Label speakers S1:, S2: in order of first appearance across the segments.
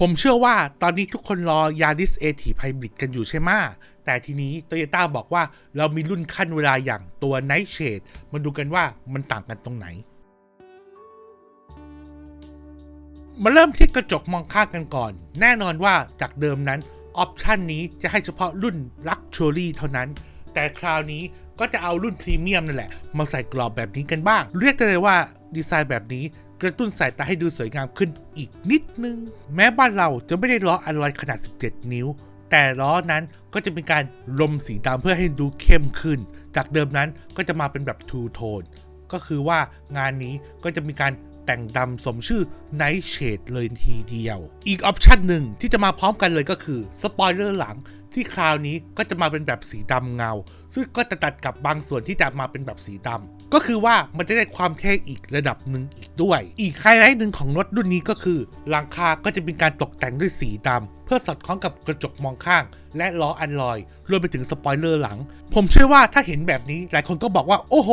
S1: ผมเชื่อว่าตอนนี้ทุกคนรอยา r i s a t i v Hybrid กันอยู่ใช่ไหมแต่ทีนี้ Toyota บอกว่าเรามีรุ่นขั้นเวลาอย่างตัว Nightshade มาดูกันว่ามันต่างกันตรงไหน มาเริ่มที่กระจกมองข้างกันก่อน แน่นอนว่าจากเดิมนั้น ออปชันนี้จะให้เฉพาะรุ่น Luxury เท่านั้น แต่คราวนี้ก็จะเอารุ่นพรีเมียมนั่นแหละ มาใส่กรอบแบบนี้กันบ้าง เรียกได้เลยว่าดีไซน์แบบนี้ กระตุ้นสายตาให้ดูสวยงามขึ้นอีกนิดนึง แม้บ้านเราจะไม่ได้ล้ออลลอยขนาด 17 นิ้ว แต่ล้อนั้นก็จะเป็นการลมสีดำเพื่อให้ดูเข้มขึ้น จากเดิมนั้นก็จะมาเป็นแบบทูโทนก็คือว่างานนี้ก็จะมีการแต่งดำสมชื่อ Nightshade เลยทีเดียว อีกออปชันหนึ่งที่จะมาพร้อมกันเลยก็คือ สปอยเลอร์หลัง ที่คราวนี้ก็จะมาเป็นแบบสีดำเงา ซึ่งก็จะตัดกับบางส่วนที่จะมาเป็นแบบสีดำก็คือว่ามันจะได้ความเท่อีกระดับหนึ่งอีกด้วย อีกไฮไลท์หนึ่งของรถรุ่นนี้ก็คือ หลังคาก็จะเป็นการตกแต่งด้วยสีดำเพื่อสอดคล้องกับกระจกมองข้าง และล้ออันลอย รวมไปถึงสปอยเลอร์หลัง ผมเชื่อว่าถ้าเห็นแบบนี้หลายคนก็บอกว่า โอ้โห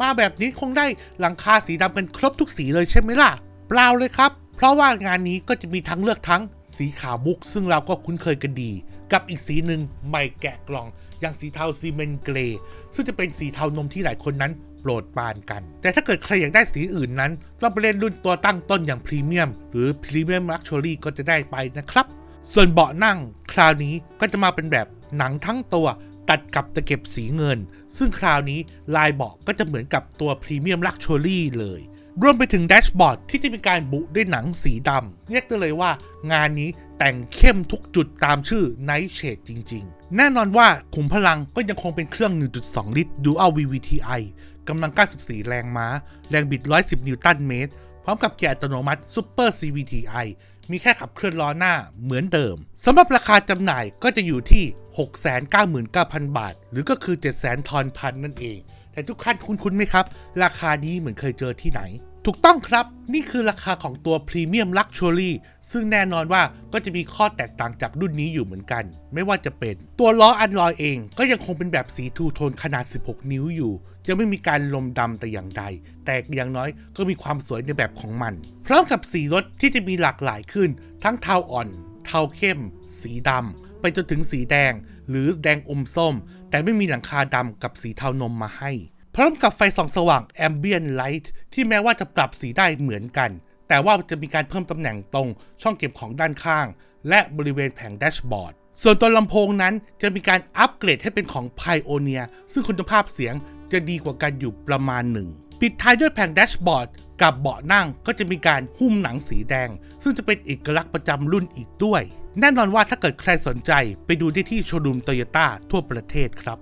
S1: มาแบบนี้คงได้หลังคาสีดำกันครบทุกสีเลยใช่ไหมล่ะ เปล่าเลยครับเพราะว่างานนี้ก็จะมีทั้งเลือกทั้งสีขาวมุกซึ่งเราก็คุ้นเคยกันดี กับอีกสีหนึ่งใหม่แกะกล่อง อย่างสีเทาซีเมนต์เกรย์ซึ่งจะเป็นสีเทานมที่หลายคนนั้นโปรดปรานกัน แต่ถ้าเกิดใครอยากได้สีอื่นนั้นต้องไปเล่นรุ่นตัวตั้งต้นอย่างพรีเมียมหรือพรีเมียมลักชัวรี่ก็จะได้ไปนะครับ ส่วนเบาะนั่งคราวนี้ก็จะมาเป็นแบบหนังทั้งตัวตัดกับตะเก็บสีเงิน ซึ่งคราวนี้ลายเบาะก็จะเหมือนกับตัวพรีเมียมลักชัวรี่เลย รวมไปถึงแดชบอร์ดที่จะมีการบุด้วยหนังสีดำเรียกได้เลยว่างานนี้แต่งเข้มทุกจุดตามชื่อ Nightshade จริง ๆ แน่นอนว่าขุมพลังก็ยังคงเป็นเครื่อง 1.2 ลิตร Dual VVTi กำลัง 94 แรงม้า แรงบิด 110 นิวตันเมตร พร้อมกับเกียร์อัตโนมัติ Super CVTi มีแค่ขับเคลื่อนล้อหน้าเหมือนเดิมสำหรับราคาจำหน่ายก็จะอยู่ที่ 699,000 บาท หรือก็คือ 700,000ทอนพันนั่นเอง แต่ทุกท่านคุ้นๆไหมครับ ราคานี้เหมือนเคยเจอที่ไหน ถูกต้องครับ นี่คือราคาของตัว Premium Luxury ซึ่งแน่นอนว่าก็จะมีข้อแตกต่างจากรุ่นนี้อยู่เหมือนกัน ไม่ว่าจะเป็นตัวล้ออันลอยเองก็ยังคงเป็นแบบสีทูโทนขนาด 16 นิ้วอยู่ยังไม่มีการลมดำแต่อย่างใด แต่อย่างน้อยก็มีความสวยในแบบของมัน พร้อมกับสีรถที่จะมีหลากหลายขึ้น ทั้งเทาอ่อน ทาเข้ม สีดำไปจนถึงสีแดง หรือแดงอมส้ม แต่ไม่มีหลังคาดำกับสีเทานมมาให้ พร้อมกับไฟส่องสว่าง Ambient Light ที่แม้ว่าจะปรับสีได้เหมือนกัน แต่ว่าจะมีการเพิ่มตำแหน่งตรงช่องเก็บของด้านข้าง และบริเวณแผงแดชบอร์ด ส่วนตัวลำโพงนั้นจะมีการอัปเกรดให้เป็นของ Pioneer ซึ่งคุณภาพเสียงจะดีกว่ากันอยู่ประมาณหนึ่ง ปิดท้ายด้วยแผงแดชบอร์ดกับเบาะนั่งก็จะมีการหุ้มหนังสีแดง ซึ่งจะเป็นเอกลักษณ์ประจำรุ่นอีกด้วย แน่นอนว่าถ้าเกิดใครสนใจไปดูได้ที่โชว์รูมโตโยต้าทั่วประเทศครับ